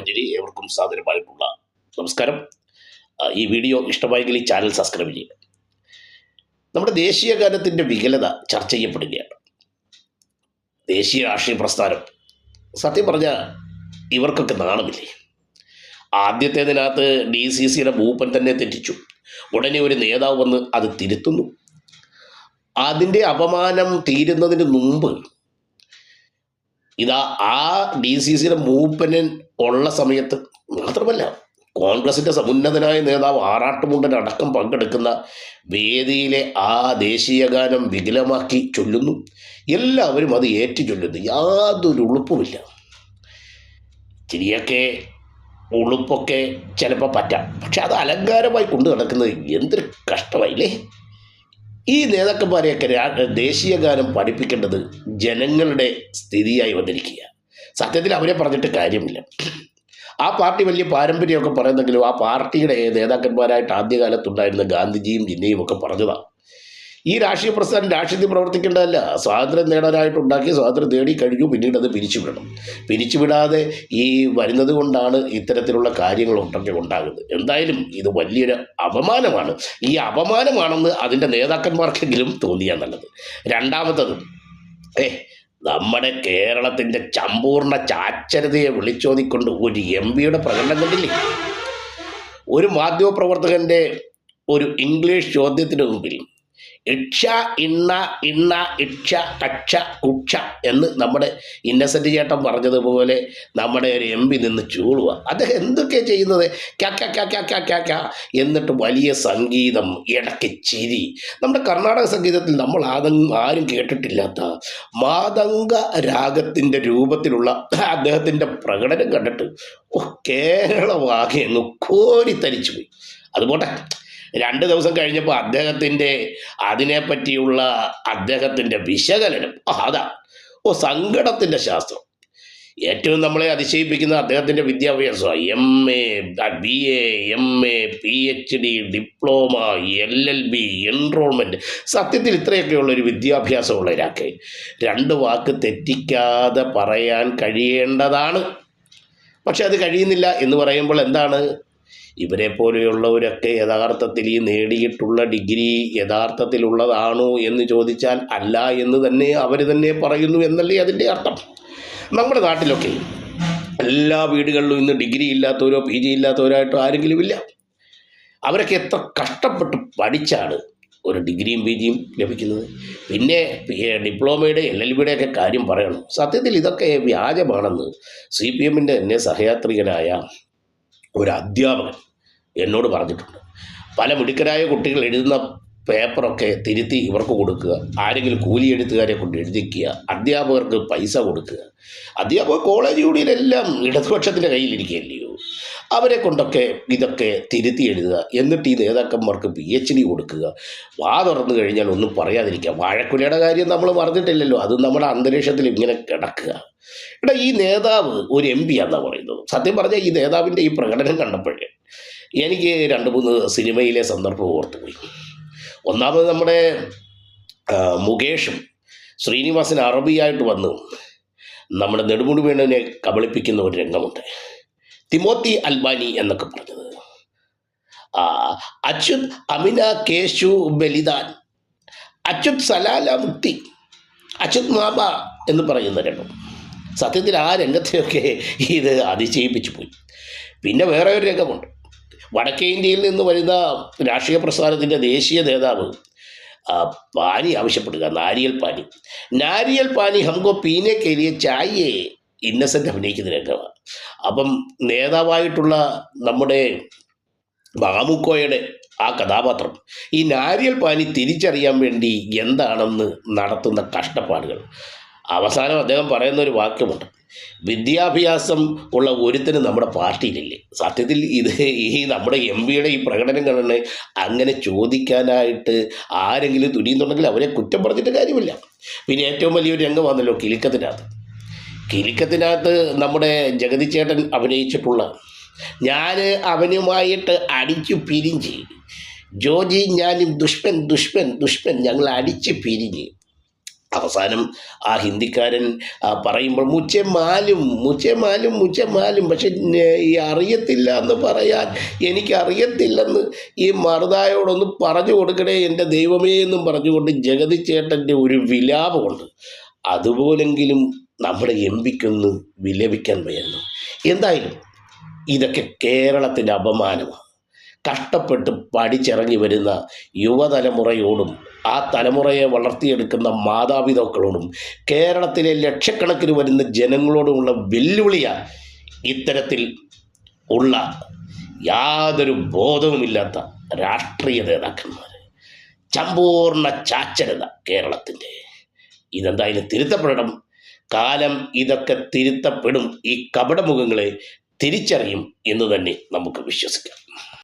മഞ്ജരി ഏവർക്കും സാദരമായിട്ടുള്ള നമസ്കാരം. ഈ വീഡിയോ ഇഷ്ടമായെങ്കിൽ ഈ ചാനൽ സബ്സ്ക്രൈബ് ചെയ്യുക. നമ്മുടെ ദേശീയ ഗാനത്തിന്റെ വികലത ചർച്ച ചെയ്യപ്പെടുകയാണ്. ദേശീയ രാഷ്ട്രീയ പ്രസ്ഥാനം. സത്യം പറഞ്ഞാൽ ഇവർക്കൊക്കെ നാണമില്ലേ? ആദ്യത്തേതിനകത്ത് ഡി സി സിയുടെ മൂപ്പൻ തന്നെ തെറ്റിച്ചു. ഉടനെ ഒരു നേതാവ് വന്ന് അത് തിരുത്തുന്നു. അതിന്റെ അപമാനം തീരുന്നതിന് മുമ്പ് ഇതാ ആ ഡി സി സിയുടെ മൂപ്പനൻ ഉള്ള സമയത്ത് മാത്രമല്ല കോൺഗ്രസിന്റെ സമുന്നതനായ നേതാവ് ആറാട്ടുമുണ്ടൻ അടക്കം പങ്കെടുക്കുന്ന വേദിയിലെ ആ ദേശീയ ഗാനം വികലമാക്കി ചൊല്ലുന്നു. എല്ലാവരും അത് ഏറ്റു ചൊല്ലുന്നു യാതൊരു ഉളുപ്പുമില്ല. ചിരിയൊക്കെ ഉളുപ്പൊക്കെ ചിലപ്പോൾ പറ്റാം. പക്ഷെ അത് അലങ്കാരമായി കൊണ്ടു നടക്കുന്നത് എന്തൊരു കഷ്ടമായില്ലേ? ഈ നേതാക്കന്മാരെയൊക്കെ ദേശീയ ഗാനം പഠിപ്പിക്കേണ്ടത് ജനങ്ങളുടെ സ്ഥിതിയായി വന്നിരിക്കുക സത്യത്തിൽ അവരെ പറഞ്ഞിട്ട് കാര്യമില്ല. ആ പാർട്ടി വലിയ പാരമ്പര്യമൊക്കെ പറയുന്നെങ്കിലും ആ പാർട്ടിയുടെ നേതാക്കന്മാരായിട്ട് ആദ്യകാലത്തുണ്ടായിരുന്ന ഗാന്ധിജിയും ജിന്നയും ഒക്കെ പറഞ്ഞതാണ് ഈ രാഷ്ട്രീയ പ്രസ്ഥാനം രാഷ്ട്രീയത്തിൽ പ്രവർത്തിക്കേണ്ടതല്ല. സ്വാതന്ത്ര്യം നേടാനായിട്ട് ഉണ്ടാക്കി സ്വാതന്ത്ര്യം നേടി കഴിഞ്ഞു പിന്നീട് അത് പിരിച്ചുവിടണം. പിരിച്ചുവിടാതെ ഈ വരുന്നത് കൊണ്ടാണ് ഇത്തരത്തിലുള്ള കാര്യങ്ങളൊക്കെ ഉണ്ടാകുന്നത്. എന്തായാലും ഇത് വലിയൊരു അപമാനമാണ്. ഈ അപമാനമാണെന്ന് അതിന്റെ നേതാക്കന്മാർക്കെങ്കിലും തോന്നിയാൽ നല്ലത്. രണ്ടാമത്തത് ഏ നമ്മുടെ കേരളത്തിന്റെ സമ്പൂർണ ചാച്ചരതയെ വിളിച്ചോതിക്കൊണ്ട് ഒരു എം പിയുടെ പ്രകടനം കണ്ടില്ലേ? ഒരു മാധ്യമപ്രവർത്തകന്റെ ഒരു ഇംഗ്ലീഷ് ചോദ്യത്തിന് മുമ്പിൽ ഇക്ഷ ഇണ്ണ ഇണ്ണ ഇക്ഷ കക്ഷ കുക്ഷ എന്ന് നമ്മുടെ ഇന്നസെന്റ് ചേട്ടൻ പറഞ്ഞതുപോലെ നമ്മുടെ ഒരു എം പി നിന്ന് ചൂളുക അദ്ദേഹം എന്തൊക്കെ ചെയ്യുന്നത്? ക്യാ എന്നിട്ട് വലിയ സംഗീതം ഇടയ്ക്ക് ചിരി. നമ്മുടെ കർണാടക സംഗീതത്തിൽ നമ്മൾ ആദം ആരും കേട്ടിട്ടില്ലാത്ത മാതംഗ രാഗത്തിന്റെ രൂപത്തിലുള്ള അദ്ദേഹത്തിന്റെ പ്രകടനം കണ്ടിട്ട് ഓ കേരളമാകെ അങ്ങ് കോരിത്തരിച്ചു പോയി അതുപോട്ടെ. രണ്ട് ദിവസം കഴിഞ്ഞപ്പോൾ അദ്ദേഹത്തിന്റെ അതിനെപ്പറ്റിയുള്ള അദ്ദേഹത്തിന്റെ വിശകലനം. അതാ. ഓ സങ്കടത്തിന്റെ ശാസ്ത്രം. ഏറ്റവും നമ്മളെ അതിശയിപ്പിക്കുന്ന അദ്ദേഹത്തിന്റെ വിദ്യാഭ്യാസമാണ് M A B A M A P H D diploma L L B enrolment സത്യത്തിൽ ഇത്രയൊക്കെയുള്ള ഒരു വിദ്യാഭ്യാസമുള്ള ഒരാൾക്ക് രണ്ട് വാക്ക് തെറ്റിക്കാതെ പറയാൻ കഴിയേണ്ടതാണ്. പക്ഷെ അത് കഴിയുന്നില്ല എന്ന് പറയുമ്പോൾ എന്താണ്? ഇവരെ പോലെയുള്ളവരൊക്കെ യഥാർത്ഥത്തിൽ ഈ നേടിയിട്ടുള്ള ഡിഗ്രി യഥാർത്ഥത്തിലുള്ളതാണോ എന്ന് ചോദിച്ചാൽ അല്ല എന്ന് തന്നെ അവർ തന്നെ പറയുന്നു എന്നല്ലേ അതിന്റെ അർത്ഥം. നമ്മുടെ നാട്ടിലൊക്കെ എല്ലാ വീടുകളിലും ഇന്ന് ഡിഗ്രി ഇല്ലാത്തവരോ പി ജി ഇല്ലാത്തവരായിട്ടോ ആരെങ്കിലും ഇല്ല. അവരൊക്കെ എത്ര കഷ്ടപ്പെട്ട് പഠിച്ചാണ് ഒരു ഡിഗ്രിയും പി ജിയും ലഭിക്കുന്നത്. പിന്നെ ഡിപ്ലോമയുടെ എൽ എൽ ബിയുടെ ഒക്കെ കാര്യം പറയണം. സത്യത്തിൽ ഇതൊക്കെ വ്യാജമാണെന്ന് സി പി എമ്മിന്റെ തന്നെ സഹയാത്രികനായ ഒരു അധ്യാപകൻ എന്നോട് പറഞ്ഞിട്ടുണ്ട്. പല മിടുക്കരായ കുട്ടികൾ എഴുതുന്ന പേപ്പറൊക്കെ തിരുത്തി ഇവർക്ക് കൊടുക്കുക. ആരെങ്കിലും കൂലി എഴുത്തുകാരെ കൊണ്ട് എഴുതിക്കുക. അധ്യാപകർക്ക് പൈസ കൊടുക്കുക. അധ്യാപകർ കോളേജ് യൂണിയനെല്ലാം ഇടതുപക്ഷത്തിന്റെ കയ്യിലിരിക്കുകയല്ലയോ? അവരെ കൊണ്ടൊക്കെ ഇതൊക്കെ തിരുത്തി എഴുതുക. എന്നിട്ട് ഈ നേതാക്കന്മാർക്ക് പി എച്ച് ഡി കൊടുക്കുക. വാ തുറന്നു കഴിഞ്ഞാൽ ഒന്നും പറയാതിരിക്കുക. വാഴക്കുലയുടെ കാര്യം നമ്മൾ പറഞ്ഞിട്ടില്ലല്ലോ. അത് നമ്മുടെ അന്തരീക്ഷത്തിൽ ഇങ്ങനെ കിടക്കുക. എടാ ഈ നേതാവ് ഒരു എം പി ആണെന്നാണ് പറയുന്നത്. സത്യം പറഞ്ഞാൽ ഈ നേതാവിന്റെ ഈ പ്രകടനം കണ്ടപ്പോഴേ എനിക്ക് രണ്ട് മൂന്ന് സിനിമയിലെ സന്ദർഭം ഓർത്തുപോയി ഒന്നാമത് നമ്മുടെ മുകേഷും ശ്രീനിവാസൻ അറബിയായിട്ട് വന്നു നമ്മുടെ നെടുമുടി വേണുവിനെ കബളിപ്പിക്കുന്ന ഒരു രംഗമുണ്ട്. തിമോത്തി അൽബാനി എന്നൊക്കെ പറഞ്ഞത്. അച്യുത് അമിന കേശു ബലിദാൻ അച്യുത് സലാല മുക്തി അച്യുത് മാബ എന്ന് പറയുന്ന രംഗം. സത്യത്തിൽ ആ രംഗത്തെയൊക്കെ ഇത് അതിശയിപ്പിച്ചു പോയി. പിന്നെ വേറെ ഒരു രംഗമുണ്ട്. വടക്കേ ഇന്ത്യയിൽ നിന്ന് വരുന്ന രാഷ്ട്രീയ പ്രസ്ഥാനത്തിന്റെ ദേശീയ നേതാവ് പാനി ആവശ്യപ്പെടുക നാരിയൽ പാനി. നാരിയൽ പാനി ഹംകോ പീനെ കയറിയ ചായയെ ഇന്നസെന്റ് അഭിനയിക്കുന്ന രംഗമാണ്. അപ്പം നേതാവായിട്ടുള്ള നമ്മുടെ മാമുക്കോയുടെ ആ കഥാപാത്രം ഈ നാരിയൽ പാനി തിരിച്ചറിയാൻ വേണ്ടി എന്താണെന്ന് നടത്തുന്ന കഷ്ടപ്പാടുകൾ. അവസാനം അദ്ദേഹം പറയുന്ന ഒരു വാക്യമുണ്ട്. വിദ്യാഭ്യാസം ഉള്ള ഒരുത്തിന് നമ്മുടെ പാർട്ടിയിലില്ലേ? സത്യത്തിൽ ഇത് ഈ നമ്മുടെ എം പിയുടെ ഈ പ്രകടനം കണ്ടെ അങ്ങനെ ചോദിക്കാനായിട്ട് ആരെങ്കിലും തുനിയുന്നുണ്ടെങ്കിൽ അവരെ കുറ്റം പറഞ്ഞിട്ട് കാര്യമില്ല. പിന്നെ ഏറ്റവും വലിയൊരു രംഗം വന്നല്ലോ കിലുക്കത്തിനകത്ത്. കിലുക്കത്തിനകത്ത് നമ്മുടെ ജഗതി ചേട്ടൻ അഭിനയിച്ചിട്ടുള്ള ഞാൻ അവനുമായിട്ട് അടിച്ചു പിരിഞ്ഞ് ജോജി ഞാനും ദുഷ്പൻ ദുഷ്പൻ ദുഷ്പൻ ഞങ്ങൾ അടിച്ച് പിരിഞ്ഞ് അവസാനം ആ ഹിന്ദിക്കാരൻ പറയുമ്പോൾ മുച്ചെ മാലും മുച്ചെ മാലും മുച്ചെ മാലും പക്ഷെ ഈ അറിയത്തില്ല എന്ന് പറയാൻ എനിക്ക് അറിയത്തില്ലെന്ന് ഈ മറുതായോടൊന്ന് പറഞ്ഞു കൊടുക്കണേ എന്റെ ദൈവമേ എന്നും പറഞ്ഞുകൊണ്ട് ജഗതി ചേട്ടന്റെ ഒരു വിലാപമുണ്ട്. അതുപോലെങ്കിലും നമ്മുടെ എം പിക്കൊന്ന് വിലപിക്കാൻ വയ്യുന്നു എന്തായാലും ഇതൊക്കെ കേരളത്തിന്റെ അപമാനമാണ്. കഷ്ടപ്പെട്ട് പഠിച്ചിറങ്ങി വരുന്ന യുവതലമുറയോടും ആ തലമുറയെ വളർത്തിയെടുക്കുന്ന മാതാപിതാക്കളോടും കേരളത്തിലെ ലക്ഷക്കണക്കിന് വരുന്ന ജനങ്ങളോടുമുള്ള വെല്ലുവിളിയാണ് ഇത്തരത്തിൽ ഉള്ള യാതൊരു ബോധവുമില്ലാത്ത രാഷ്ട്രീയ നേതാക്കന്മാർ സമ്പൂർണ ചാച്ചരത കേരളത്തിന്റെ ഇതെന്തായാലും തിരുത്തപ്പെടണം. കാലം ഇതൊക്കെ തിരുത്തപ്പെടും. ഈ കപടമുഖങ്ങളെ തിരിച്ചറിയും എന്ന് തന്നെ നമുക്ക് വിശ്വസിക്കാം.